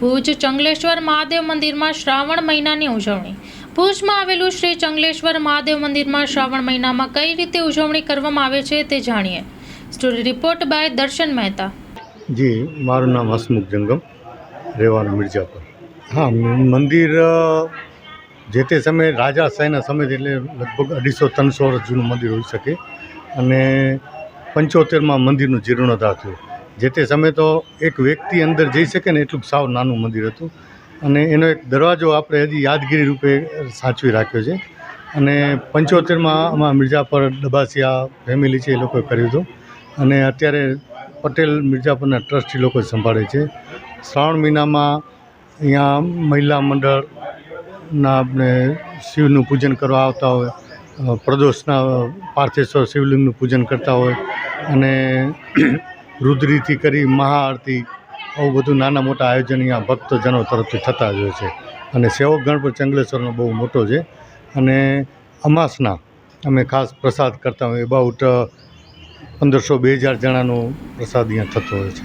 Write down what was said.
ભુજ ચંગલેશ્વર મહાદેવ મંદિરમાં શ્રાવણ મહિનાની ઉજવણી. ભુજમાં આવેલું શ્રી ચંગલેશ્વર મહાદેવ મંદિરમાં શ્રાવણ મહિનામાં કઈ રીતે ઉજવણી કરવામાં આવે છે તે જાણીએ. સ્ટોરી રિપોર્ટ બાય દર્શન મહેતા. જી, મારું નામ હસમુખ જંગમ, રહેવાનું મિર્જાપુર હા, મંદિર જે તે સમયે સાયના સમય એટલે લગભગ અઢીસો ત્રણસો વર્ષ જૂનું મંદિર હોઈ શકે. અને પંચોતેરમાં મંદિરનું જીર્ણોદ્ધાર થયું. જે તે સમયે તો એક વ્યક્તિ અંદર જઈ શકે ને એટલું સાવ નાનું મંદિર હતું. અને એનો એક દરવાજો આપણે હજી યાદગીરી રૂપે સાચવી રાખ્યો છે. અને પંચોતેરમાં આમાં મિર્જાપર ડબાસિયા ફેમિલી છે એ લોકોએ કર્યું હતું. અને અત્યારે પટેલ મિર્જાપુરના ટ્રસ્ટી લોકો સંભાળે છે. શ્રાવણ મહિનામાં અહીંયા મહિલા મંડળના આપણે શિવનું પૂજન કરવા આવતા હોય પ્રદોષના પાર્થેશ્વર શિવલિંગનું પૂજન કરતા હોય. અને રુદ્રીથી કરી મહાઆરતી, આવું બધું નાના મોટા આયોજન અહીંયા ભક્તજનો તરફથી થતા જ હોય છે. અને સેવક ગણ પણ ચંગલેશ્વરનો બહુ મોટો છે. અને અમાસના અમે ખાસ પ્રસાદ કરતા હોઈએ. અબાઉટ પંદરસો બે હજાર જણાનો પ્રસાદ અહીંયા થતો હોય છે.